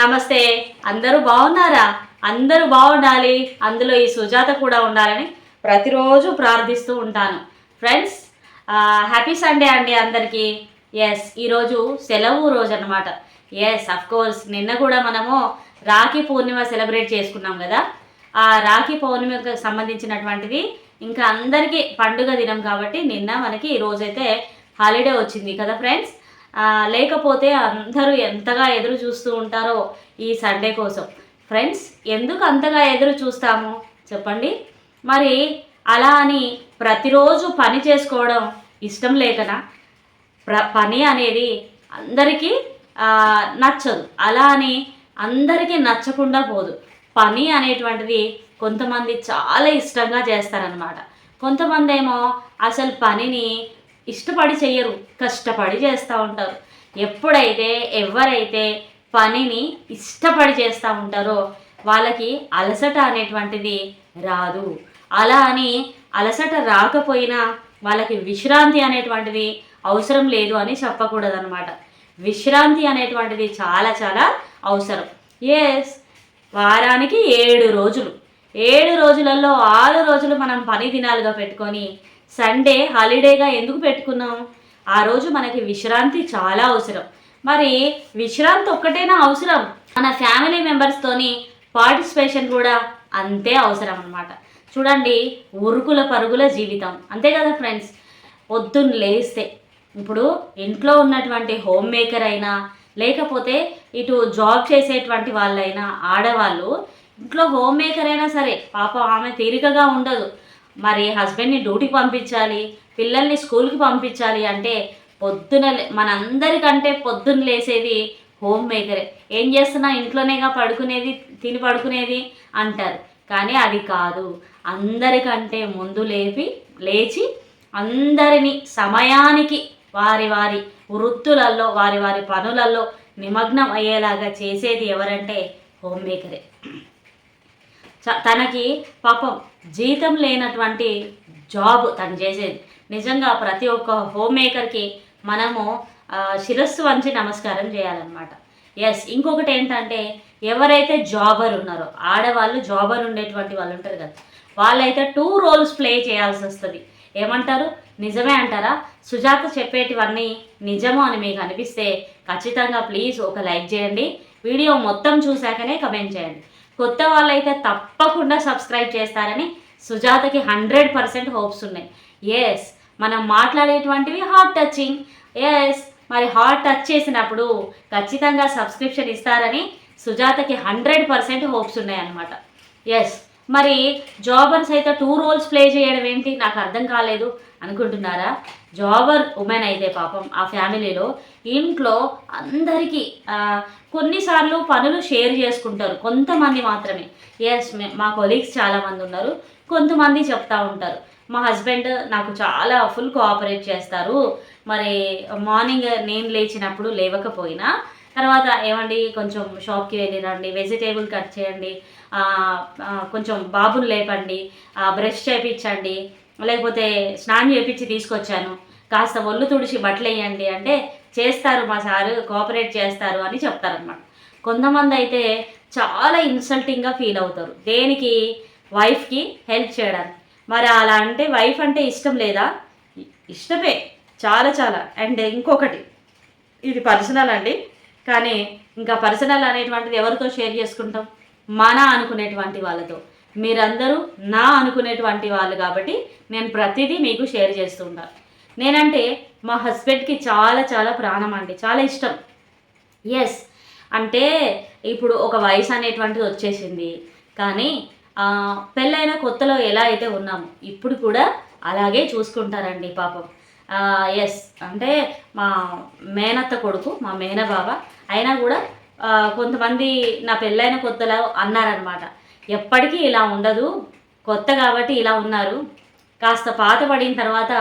నమస్తే. అందరూ బాగున్నారా? అందరూ బాగుండాలి. అందులో ఈ సుజాత కూడా ఉండాలని ప్రతిరోజు ప్రార్థిస్తూ ఉంటాను. ఫ్రెండ్స్ హ్యాపీ సండే అండి అందరికీ. ఎస్ ఈరోజు సెలవు రోజు అనమాట ఎస్ కోర్స్ నిన్న కూడా మనము రాఖీ పూర్ణిమ సెలబ్రేట్ చేసుకున్నాం కదా. ఆ రాఖీ పౌర్ణిమకు సంబంధించినటువంటిది ఇంకా అందరికీ పండుగ దినం కాబట్టి నిన్న మనకి ఈ రోజైతే హాలిడే వచ్చింది కదా ఫ్రెండ్స్. లేకపోతే అందరూ ఎంతగా ఎదురు చూస్తూ ఉంటారో ఈ సండే కోసం. ఫ్రెండ్స్ ఎందుకు అంతగా ఎదురు చూస్తాము? చెప్పండి. మరి అలా అని ప్రతిరోజు పని చేసుకోవడం ఇష్టం లేకనా? ప్ర పని అనేది అందరికీ నచ్చదు. అలా అని అందరికీ నచ్చకుండా పోదు. పని అనేటువంటిది కొంతమంది చాలా ఇష్టంగా చేస్తారనమాట కొంతమంది ఏమో అసలు పనిని ఇష్టపడి చేయరు కష్టపడి చేస్తూ ఉంటారు. ఎప్పుడైతే ఎవరైతే పనిని ఇష్టపడి చేస్తూ ఉంటారో వాళ్ళకి అలసట అనేటువంటిది రాదు. అలా అని అలసట రాకపోయినా వాళ్ళకి విశ్రాంతి అనేటువంటిది అవసరం లేదు అని చెప్పకూడదనమాట విశ్రాంతి అనేటువంటిది చాలా చాలా అవసరం. ఎస్ వారానికి ఏడు రోజులు. ఏడు రోజులలో ఆరు రోజులు మనం పని దినాలుగా పెట్టుకొని సండే హాలిడేగా ఎందుకు పెట్టుకున్నాం? ఆ రోజు మనకి విశ్రాంతి చాలా అవసరం. మరి విశ్రాంతి ఒక్కటేనా అవసరం? మన ఫ్యామిలీ మెంబర్స్తోని పార్టిసిపేషన్ కూడా అంతే అవసరం అనమాట చూడండి ఉరుకుల పరుగుల జీవితం. అంతే కదా ఫ్రెండ్స్? పొద్దున్న లేస్తే ఇప్పుడు ఇంట్లో ఉన్నటువంటి హోమ్ మేకర్ అయినా లేకపోతే ఇటు జాబ్ చేసేటువంటి వాళ్ళైనా ఆడవాళ్ళు ఇంట్లో హోమ్ మేకర్ అయినా సరే పాప ఆమె తీరికగా ఉండదు. మరి హస్బెండ్ని డ్యూటీకి పంపించాలి పిల్లల్ని స్కూల్కి పంపించాలి అంటే పొద్దున లే- మనందరికంటే పొద్దున్న లేసేది హోమ్ మేకరే. ఏం చేస్తున్నా ఇంట్లోనేగా పడుకునేది తిని పడుకునేది అంటారు. కానీ అది కాదు. అందరికంటే ముందు లేపి లేచి అందరినీ సమయానికి వారి వారి వృత్తులలో వారి వారి పనులలో నిమగ్నం అయ్యేలాగా చేసేది ఎవరంటే హోమ్ మేకరే. తనకి పాపం జీతం లేనటువంటి జాబ్ తను చేసేది. నిజంగా ప్రతి ఒక్క హోమ్ మేకర్కి మనము శిరస్సు వంచి నమస్కారం చేయాలన్నమాట. ఎస్ ఇంకొకటి ఏంటంటే ఎవరైతే జాబర్ ఉన్నారో ఆడవాళ్ళు జాబర్ ఉండేటువంటి వాళ్ళు ఉంటారు కదా వాళ్ళైతే టూ రోల్స్ ప్లే చేయాల్సి వస్తుంది ఏమంటారు? నిజమే అంటారా? సుజాత చెప్పేటివన్నీ నిజము అని మీకు అనిపిస్తే ఖచ్చితంగా ప్లీజ్ ఒక లైక్ చేయండి. వీడియో మొత్తం చూశాకనే కమెంట్ చేయండి. కొత్త వాళ్ళైతే తప్పకుండా సబ్స్క్రైబ్ చేస్తారని సుజాతకి హండ్రెడ్ పర్సెంట్ హోప్స్ ఉన్నాయి. ఎస్ మనం మాట్లాడేటువంటివి హార్ట్ టచింగ్ ఎస్ మరి హార్ట్ టచ్ చేసినప్పుడు ఖచ్చితంగా సబ్స్క్రిప్షన్ ఇస్తారని సుజాతకి హండ్రెడ్ పర్సెంట్ హోప్స్ ఉన్నాయన్నమాట. ఎస్ మరి జాబర్స్ అయితే టూ రోల్స్ ప్లే చేయడం ఏంటి? నాకు అర్థం కాలేదు. అనుకుంటున్నారా? జాబర్ ఉమెన్ అయితే పాపం ఆ ఫ్యామిలీలో. ఇంట్లో అందరికీ కొన్నిసార్లు పనులు షేర్ చేసుకుంటారు. కొంతమంది మాత్రమే. ఎస్ మా కొలీగ్స్ చాలామంది ఉన్నారు. కొంతమంది చెప్తా ఉంటారు. మా హస్బెండ్ నాకు చాలా ఫుల్ కోఆపరేట్ చేస్తారు. మరి మార్నింగ్ నేను లేచినప్పుడు లేవకపోయినా తర్వాత ఏమండి కొంచెం షాప్కి వెళ్ళి రండి వెజిటేబుల్ కట్ చేయండి కొంచెం బాబుని లేపండి బ్రష్ చేపించండి లేకపోతే స్నానం చేపించి తీసుకొచ్చాను. కాస్త ఒళ్ళు తుడిచి బట్టలు వేయండి అంటే చేస్తారు మా సారు కోఆపరేట్ చేస్తారు అని చెప్తారనమాట కొంతమంది అయితే చాలా ఇన్సల్టింగ్గా ఫీల్ అవుతారు. దేనికి? వైఫ్కి హెల్ప్ చేయడానికి. మరి అలా అంటే వైఫ్ అంటే ఇష్టం లేదా? ఇష్టమే చాలా చాలా. అండ్ ఇంకొకటి ఇది పర్సనల్ అండి. కానీ ఇంకా పర్సనల్ అనేటువంటిది ఎవరితో షేర్ చేసుకుంటాం? మన అనుకునేటువంటి వాళ్ళతో. మీరందరూ నా అనుకునేటువంటి వాళ్ళు కాబట్టి నేను ప్రతిదీ మీకు షేర్ చేస్తూ ఉంటాను నేనంటే మా హస్బెండ్కి చాలా చాలా ప్రాణం అండి. చాలా ఇష్టం. ఎస్ అంటే ఇప్పుడు ఒక వయసు అనేటువంటిది వచ్చేసింది. కానీ పెళ్ళైన కొత్తలో ఎలా అయితే ఉన్నాము ఇప్పుడు కూడా అలాగే చూసుకుంటారండి పాపం. ఎస్ అంటే మా మేనత్త కొడుకు మా మేనబావ అయినా కూడా కొంతమంది నా పెళ్ళైన కొత్తలో అన్నారనమాట ఎప్పటికీ ఇలా ఉండదు. కొత్త కాబట్టి ఇలా ఉన్నారు. కాస్త పాత పడిన తర్వాత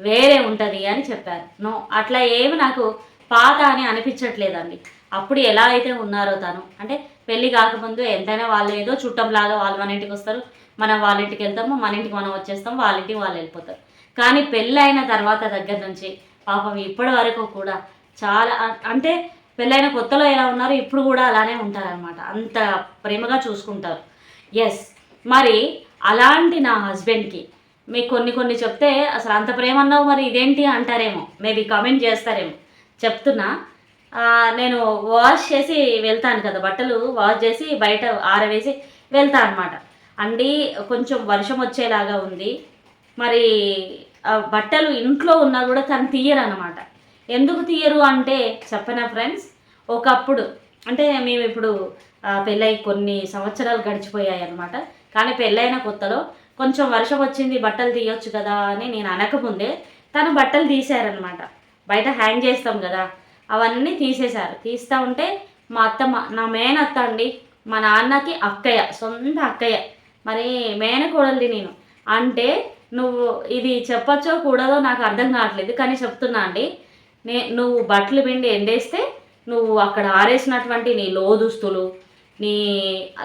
వేరే ఉంటుంది అని చెప్పారు. నో అట్లా ఏమి నాకు పాత అని అనిపించట్లేదండి. అప్పుడు ఎలా అయితే ఉన్నారో తను. అంటే పెళ్ళి కాకముందు ఎంతైనా వాళ్ళు ఏదో చుట్టంలాగా వాళ్ళు మన ఇంటికి వస్తారు. మనం వాళ్ళ ఇంటికి వెళ్తాము మన ఇంటికి మనం వచ్చేస్తాం వాళ్ళ ఇంటికి వాళ్ళు వెళ్ళిపోతారు. కానీ పెళ్ళి అయిన తర్వాత దగ్గర నుంచి పాపం ఇప్పటి వరకు కూడా చాలా అంటే పెళ్ళైన కొత్తలో ఎలా ఉన్నారో ఇప్పుడు కూడా అలానే ఉంటారనమాట అంత ప్రేమగా చూసుకుంటారు. ఎస్ మరి అలాంటి నా హస్బెండ్కి మీకు కొన్ని కొన్ని చెప్తే అసలు అంత ప్రేమ అన్నావు మరి ఇదేంటి అంటారేమో. మేబీ కామెంట్ చేస్తారేమో. చెప్తున్నా. నేను వాష్ చేసి వెళ్తాను కదా బట్టలు వాష్ చేసి బయట ఆరవేసి వెళ్తాను అనమాట అండి కొంచెం వర్షం వచ్చేలాగా ఉంది. మరి బట్టలు ఇంట్లో ఉన్నా కూడా తను తీయరు అనమాట ఎందుకు తీయరు అంటే చెప్పనా ఫ్రెండ్స్? ఒకప్పుడు అంటే మేము ఇప్పుడు పెళ్ళై కొన్ని సంవత్సరాలు గడిచిపోయాయి అనమాట కానీ పెళ్ళైన కొత్తలో కొంచెం వర్షం వచ్చింది బట్టలు తీయొచ్చు కదా అని నేను అనకముందే తను బట్టలు తీశారనమాట బయట హ్యాంగ్ చేస్తాం కదా అవన్నీ తీసేశారు. తీస్తూ ఉంటే మా అత్తమ్మ నా మేనత్త అండి మా నాన్నకి అక్కయ్య సొంత అక్కయ్య. మరి మేనకోడలిది నేను. అంటే నువ్వు ఇది చెప్పచ్చో కూడదో నాకు అర్థం కావట్లేదు కానీ చెప్తున్నా అండి. నే నువ్వు బట్టలు పిండి ఎండేస్తే నువ్వు అక్కడ ఆరేసినటువంటి నీ లోదుస్తులు నీ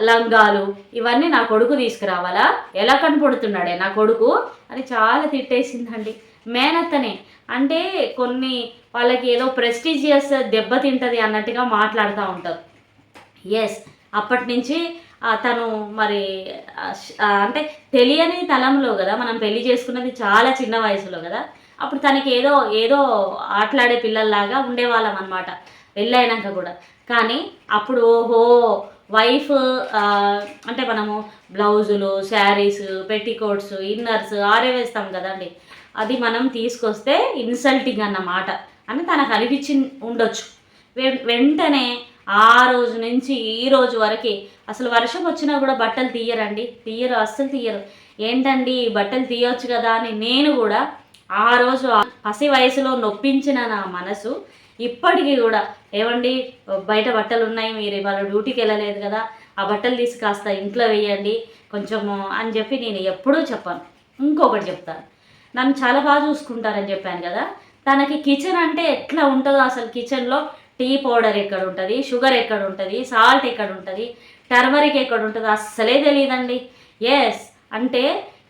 లంగాలు ఇవన్నీ నా కొడుకు తీసుకురావాలా? ఎలా కనపడుతున్నాడే నా కొడుకు? అని చాలా తిట్టేసిందండి. మేనత్తనే అంటే కొన్ని వాళ్ళకి ఏదో ప్రెస్టీజియస్ దెబ్బతింటది అన్నట్టుగా మాట్లాడుతూ ఉంటారు. ఎస్ అప్పటి నుంచి తను మరి అంటే తెలియని తలంలో కదా మనం పెళ్ళి చేసుకున్నది చాలా చిన్న వయసులో కదా అప్పుడు తనకి ఏదో ఏదో ఆటలాడే పిల్లల్లాగా ఉండేవాళ్ళం అనమాట పెళ్ళైనాక కూడా. కానీ అప్పుడు ఓహో వైఫ్ అంటే మనము బ్లౌజులు శారీస్ పెట్టికోట్స్ ఇన్నర్స్ ఆరే వేస్తాం కదండి. అది మనం తీసుకొస్తే ఇన్సల్టింగ్ అన్నమాట అని తనకు అనిపించి ఉండొచ్చు. వెంటనే ఆ రోజు నుంచి ఈ రోజు వరకు అసలు వర్షం వచ్చినా కూడా బట్టలు తీయరండి. తీయరు అస్సలు తీయరు. ఏంటండి బట్టలు తీయొచ్చు కదా అని నేను కూడా ఆ రోజు పసి వయసులో నొప్పించిన నా మనసు ఇప్పటికీ కూడా ఏమండి బయట బట్టలు ఉన్నాయి మీరు ఇవాళ డ్యూటీకి వెళ్ళలేదు కదా ఆ బట్టలు తీసి కాస్త ఇంట్లో వేయండి కొంచెము అని చెప్పి నేను ఎప్పుడూ చెప్పాను. ఇంకొకటి చెప్తాను. నన్ను చాలా బాగా చూసుకుంటారని చెప్పాను కదా తనకి కిచెన్ అంటే ఎట్లా ఉంటుందో అసలు కిచెన్లో టీ పౌడర్ ఎక్కడ ఉంటుంది షుగర్ ఎక్కడ ఉంటుంది సాల్ట్ ఎక్కడ ఉంటుంది టర్మరిక్ ఎక్కడ ఉంటుంది అస్సలే తెలియదండి ఎస్ అంటే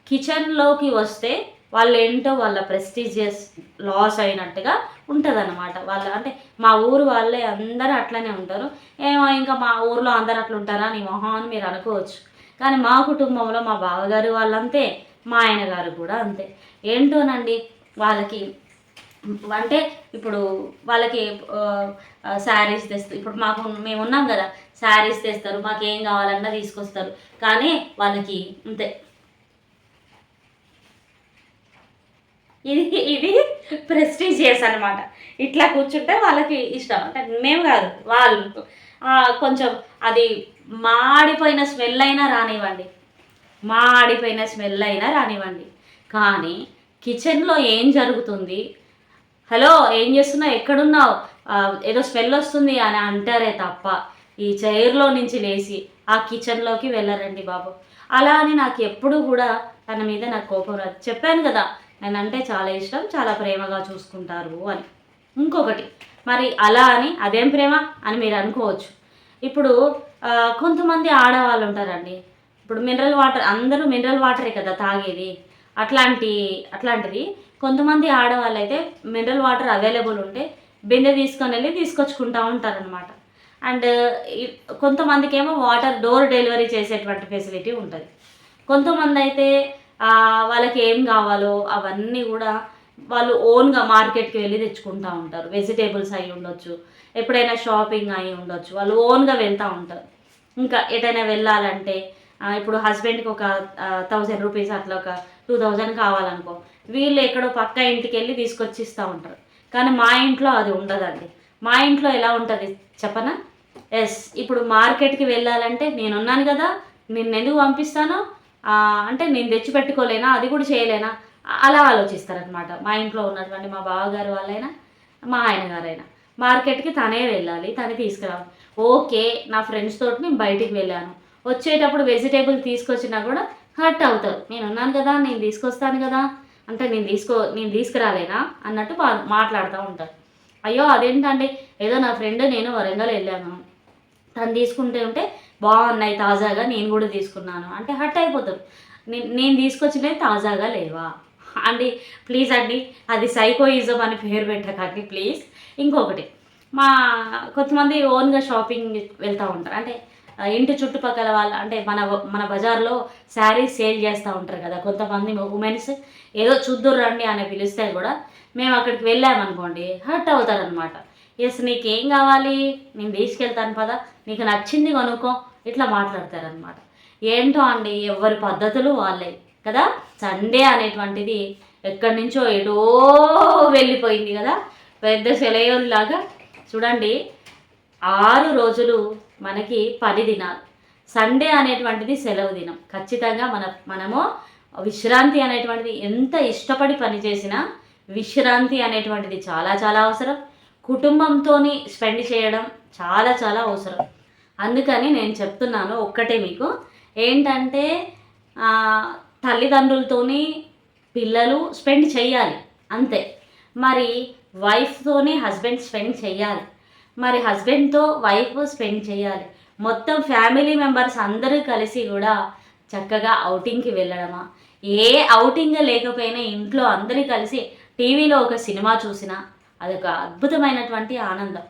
కిచెన్లోకి వస్తే వాళ్ళు ఏంటో వాళ్ళ ప్రెస్టీజియస్ లాస్ అయినట్టుగా ఉంటుందన్నమాట. వాళ్ళ అంటే మా ఊరు వాళ్ళే అందరూ అట్లనే ఉంటారు. ఏమో ఇంకా మా ఊర్లో అందరు అట్లా ఉంటారా నీ మొహం అని మీరు అనుకోవచ్చు. కానీ మా కుటుంబంలో మా బావగారు వాళ్ళంతే మా ఆయన గారు కూడా అంతే. ఏంటోనండి వాళ్ళకి అంటే ఇప్పుడు వాళ్ళకి శారీస్ తెస్తారు ఇప్పుడు మాకు మేము ఉన్నాం కదా శారీస్ తెస్తారు మాకు ఏం కావాలన్నా తీసుకొస్తారు. కానీ వాళ్ళకి అంతే. ఇది ఇది ప్రెస్టీజియస్ అనమాట ఇట్లా కూర్చుంటే వాళ్ళకి ఇష్టం. అంటే మేము కాదు వాళ్ళు. కొంచెం అది మాడిపోయిన స్మెల్ అయినా రానివ్వండి. మాడిపోయిన స్మెల్ అయినా రానివ్వండి. కానీ కిచెన్లో ఏం జరుగుతుంది? హలో ఏం చేస్తున్నావు? ఎక్కడున్నావు? ఏదో స్మెల్ వస్తుంది అని అంటారే తప్ప ఈ చైర్లో నుంచి లేచి ఆ కిచెన్లోకి వెళ్ళరండి బాబు. అలా అని నాకు ఎప్పుడు కూడా తన మీద నాకు కోపం రాదు. చెప్పాను కదా ఆయన అంటే చాలా ఇష్టం చాలా ప్రేమగా చూసుకుంటారు అని. ఇంకొకటి మరి అలా అని అదేం ప్రేమ అని మీరు అనుకోవచ్చు. ఇప్పుడు కొంతమంది ఆడవాళ్ళు ఉంటారండి. ఇప్పుడు మినరల్ వాటర్ అందరూ మినరల్ వాటరే కదా తాగేది. అట్లాంటి అట్లాంటిది. కొంతమంది ఆడవాళ్ళు అయితే మినరల్ వాటర్ అవైలబుల్ ఉంటే బిందె తీసుకొని వెళ్ళి తీసుకొచ్చుకుంటా ఉంటారనమాట అండ్ కొంతమందికి ఏమో వాటర్ డోర్ డెలివరీ చేసేటువంటి ఫెసిలిటీ ఉంటుంది. కొంతమంది అయితే వాళ్ళకి ఏం కావాలో అవన్నీ కూడా వాళ్ళు ఓన్గా మార్కెట్కి వెళ్ళి తెచ్చుకుంటూ ఉంటారు. వెజిటేబుల్స్ అయి ఉండొచ్చు ఎప్పుడైనా షాపింగ్ అయి ఉండొచ్చు వాళ్ళు ఓన్గా వెళ్తూ ఉంటారు. ఇంకా ఎటైనా వెళ్ళాలంటే ఇప్పుడు హస్బెండ్కి ఒక థౌజండ్ రూపీస్ అట్లా ఒక టూ థౌజండ్ కావాలనుకో వీళ్ళు ఎక్కడో పక్క ఇంటికి వెళ్ళి తీసుకొచ్చి ఇస్తూ ఉంటారు. కానీ మా ఇంట్లో అది ఉండదండి. మా ఇంట్లో ఎలా ఉంటుంది చెప్పనా? ఎస్ ఇప్పుడు మార్కెట్కి వెళ్ళాలంటే నేను ఉన్నాను కదా నిన్నెందుకు ఎందుకు అంటే నేను తెచ్చి పెట్టుకోలేనా అది కూడా చేయలేనా? అలా ఆలోచిస్తారనమాట మా ఇంట్లో ఉన్నటువంటి మా బావగారు వాళ్ళైనా మా ఆయన గారైనా. మార్కెట్కి తనే వెళ్ళాలి తనే తీసుకురావాలి. ఓకే నా ఫ్రెండ్స్ తోటి నేను బయటికి వెళ్ళాను. వచ్చేటప్పుడు వెజిటేబుల్ తీసుకొచ్చినా కూడా హర్ట్ అవుతారు. నేను ఉన్నాను కదా నేను తీసుకొస్తాను కదా అంటే నేను తీసుకో నేను తీసుకురాలేనా? అన్నట్టు మాట్లాడుతూ ఉంటారు. అయ్యో అదేంటండి? ఏదో నా ఫ్రెండ్ నేను వరంగల్ వెళ్ళాను. తను తీసుకుంటే ఉంటే బాగున్నాయి తాజాగా నేను కూడా తీసుకున్నాను. అంటే హట్ అయిపోతారు నేను నేను తీసుకొచ్చినవి తాజాగా లేవా? అండి ప్లీజ్ అండి అది సైకోయిజం అని పేరు పెట్టకండి ప్లీజ్. ఇంకొకటి మా కొంతమంది ఓన్గా షాపింగ్ వెళ్తూ ఉంటారు. అంటే ఇంటి చుట్టుపక్కల వాళ్ళు అంటే మన మన బజార్లో శారీస్ సేల్ చేస్తూ ఉంటారు కదా కొంతమంది ఉమెన్స్. ఏదో చూద్దురు రండి అని పిలిస్తే కూడా మేము అక్కడికి వెళ్ళామనుకోండి హర్ట్ అవుతారనమాట ఎస్ నీకేం కావాలి? నేను తీసుకెళ్తాను పదా నీకు నచ్చింది కొనుక్కో. ఇట్లా మాట్లాడతారనమాట ఏంటో అండి ఎవరి పద్ధతులు వాళ్ళే కదా? సండే అనేటువంటిది ఎక్కడి నుంచో ఎటో వెళ్ళిపోయింది కదా? పెద్ద సెలయోలాగా చూడండి ఆరు రోజులు మనకి పని దినాలు. సండే అనేటువంటిది సెలవు దినం. ఖచ్చితంగా మన మనము విశ్రాంతి అనేటువంటిది ఎంత ఇష్టపడి పని చేసినా విశ్రాంతి అనేటువంటిది చాలా చాలా అవసరం. కుటుంబంతో స్పెండ్ చేయడం చాలా చాలా అవసరం. అందుకని నేను చెప్తున్నాను ఒక్కటే మీకు. ఏంటంటే తల్లిదండ్రులతోని పిల్లలు స్పెండ్ చేయాలి అంతే. మరి వైఫ్తోని హస్బెండ్ స్పెండ్ చేయాలి మరి హస్బెండ్తో వైఫ్ స్పెండ్ చేయాలి మొత్తం ఫ్యామిలీ మెంబర్స్ అందరూ కలిసి కూడా చక్కగా అవుటింగ్కి వెళ్ళడమా? ఏ అవుటింగ్ లేకపోయినా ఇంట్లో అందరూ కలిసి టీవీలో ఒక సినిమా చూసినా అదొక అద్భుతమైనటువంటి ఆనందం.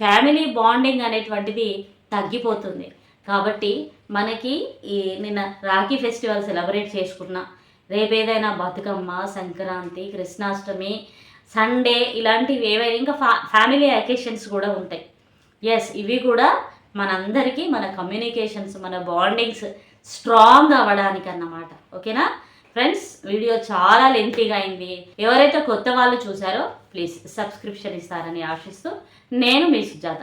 ఫ్యామిలీ బాండింగ్ అనేటువంటిది తగ్గిపోతుంది. కాబట్టి మనకి ఈ నిన్న రాఖీ ఫెస్టివల్ సెలబ్రేట్ చేసుకున్నా రేపేదైనా బతుకమ్మ సంక్రాంతి కృష్ణాష్టమి సండే ఇలాంటివి ఏవైనా ఇంకా ఫా ఫ్యామిలీ అకేషన్స్ కూడా ఉంటాయి. ఎస్ ఇవి కూడా మనందరికీ మన కమ్యూనికేషన్స్ మన బాండింగ్స్ స్ట్రాంగ్ అవ్వడానికి అన్నమాట ఓకేనా? ఫ్రెండ్స్ వీడియో చాలా లెంతీగా అయింది. ఎవరైతే కొత్త వాళ్ళు చూసారో ప్లీజ్ సబ్స్క్రిప్షన్ ఇస్తారని ఆశిస్తూ నేను మీ సుజాత.